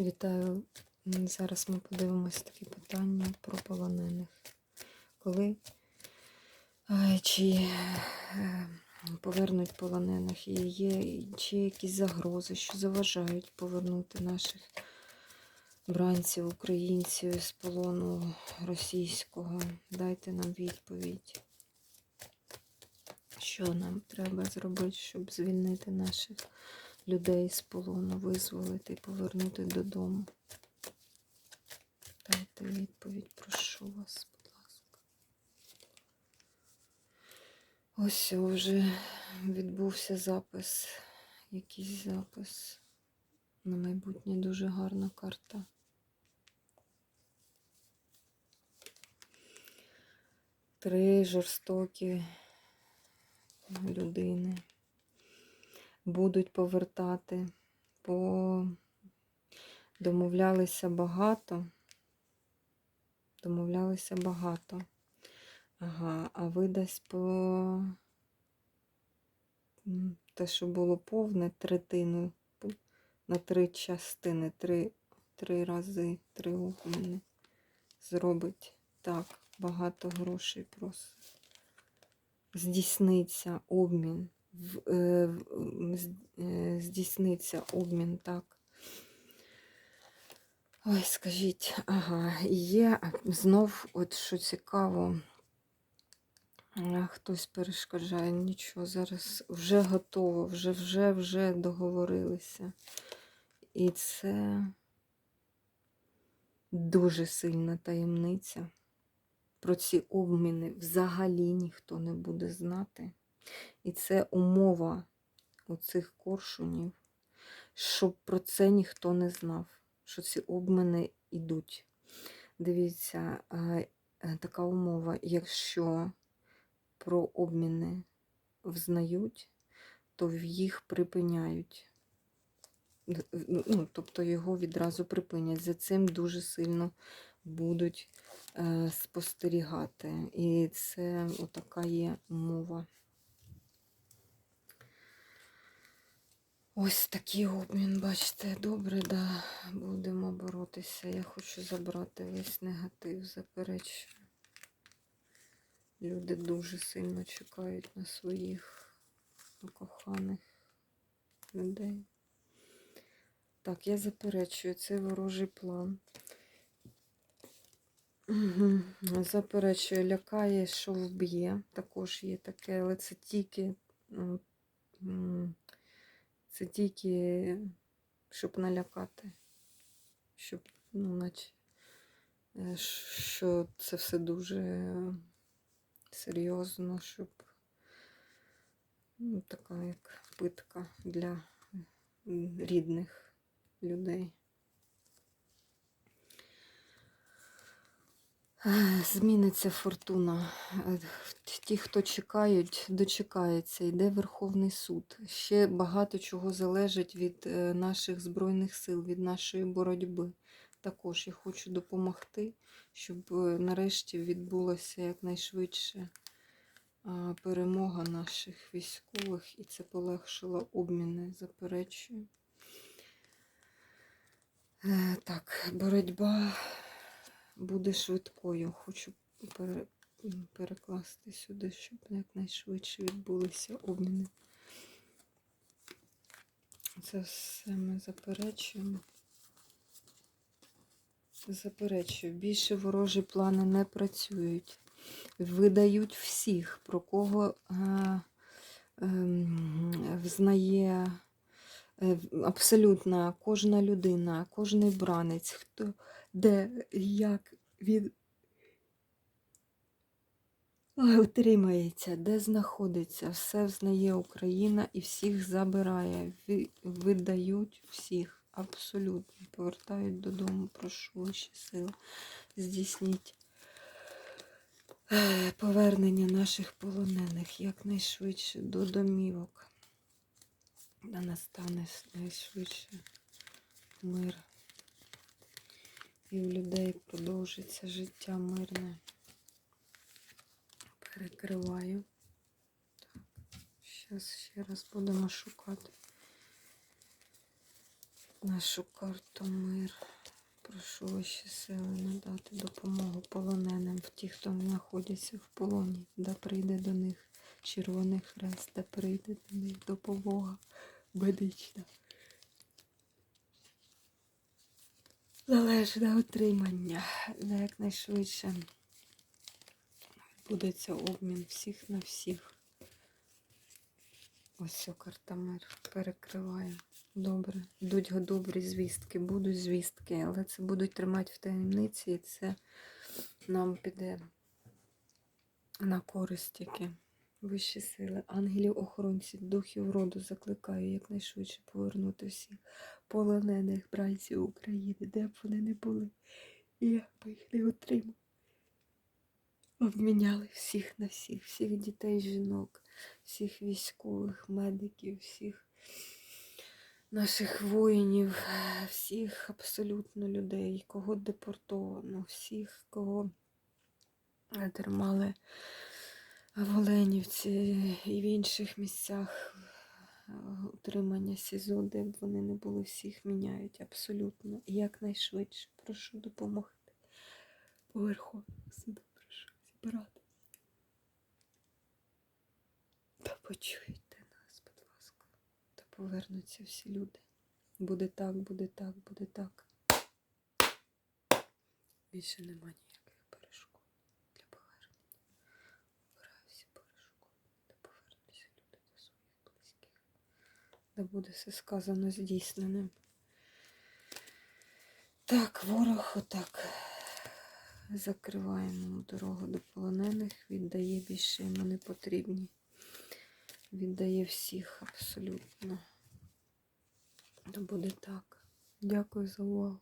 Вітаю. Зараз ми подивимось такі питання про полонених. Коли е, чи е, повернуть полонених, і є чи якісь загрози, що заважають повернути наших бранців, українців з полону російського. Дайте нам відповідь. Що нам треба зробити, щоб звільнити наших людей з полону визволити і повернути додому. Дайте відповідь, прошу вас, будь ласка. Ось вже відбувся запис, якийсь запис. На майбутнє дуже гарна карта. Три жорстокі людини будуть повертати, бо домовлялися багато. Домовлялися багато. Ага, а видасть по те, що було повне, третину на три частини, три, три рази, три обміни. Зробить так, багато грошей просить. Здійсниться обмін здійсниться обмін, так. Ой, скажіть, ага, є знов, от що цікаво, хтось перешкоджає, нічого, зараз вже готово, вже, вже, вже договорилися. І це дуже сильна таємниця. Про ці обміни взагалі ніхто не буде знати. І це умова цих коршунів, щоб про це ніхто не знав, що ці обміни йдуть. Дивіться, е, така умова, якщо про обміни взнають, то їх припиняють. Ну, тобто його відразу припинять. За цим дуже сильно будуть е, спостерігати. І це отака є умова. Ось такий обмін, бачите, добре, да, будемо боротися. Я хочу забрати весь негатив, заперечую. Люди дуже сильно чекають на своїх коханих людей. Так, я заперечую, це ворожий план. Угу. Заперечую, лякає, що вб'є. Також є таке, але це тільки. Це тільки, щоб налякати. Щоб, ну, наче, е, що це все дуже серйозно, щоб ну, така як питка для рідних людей. Зміниться фортуна. Ті, хто чекають, дочекається. Йде Верховний суд. Ще багато чого залежить від е, наших Збройних сил, від нашої боротьби. Також я хочу допомогти, щоб е, нарешті відбулася якнайшвидше перемога наших військових, і це полегшило обміни, заперечую. Е, Так, боротьба буде швидкою. Хочу пере, перекласти сюди, щоб якнайшвидше відбулися обміни. Це все ми заперечуємо. Заперечую, більше ворожі плани не працюють. Видають всіх, про кого е, ем, взнає е, абсолютно кожна людина, кожний бранець, хто де, як він утримається, де знаходиться, все взнає Україна і всіх забирає. Ви- Видають всіх, абсолютно. Повертають додому, прошу ваші сили. Здійсніть е, повернення наших полонених якнайшвидше до домівок. Да настане найшвидше мир. І у людей продовжиться життя мирне. Перекриваю. Так, зараз ще раз будемо шукати. нашу карту мир. Прошу ваші сили надати допомогу полоненим в ті, хто знаходяться в полоні, да прийде до них Червоний Хрест, да прийде до них допомога медична. Належне отримання. Да якнайшвидше відбудеться обмін всіх на всіх. Ось ця карта мир перекриває. Добре. Йдуть добрі звістки, будуть звістки, але це будуть тримати в таємниці, і це нам піде на користь тільки. Вищі сили, ангелів, охоронців, духів роду закликаю якнайшвидше повернути всіх полонених бранців України, де б вони не були, і як би їх не отримав. Обміняли всіх на всіх, всіх дітей, жінок, всіх військових, медиків, всіх наших воїнів, всіх абсолютно людей, кого депортовано, всіх, кого е, тримали в Оленівці і в інших місцях е, утримання СІЗО, де б вони не були, всіх міняють абсолютно. І якнайшвидше. Прошу допомогти. По Верховному суду прошу зібрати. Та почуйте нас, будь ласка. Та повернуться всі люди. Буде так, буде так, буде так. Більше нема ніяких перешкод для повернення. Убираю всі перешкоди, та повернуться люди до своїх близьких. Да буде все сказано здійсненим. Так, ворог отак. Закриваємо дорогу до полонених, віддає більше йому не потрібні. Віддає всіх абсолютно. То буде так. Дякую за увагу.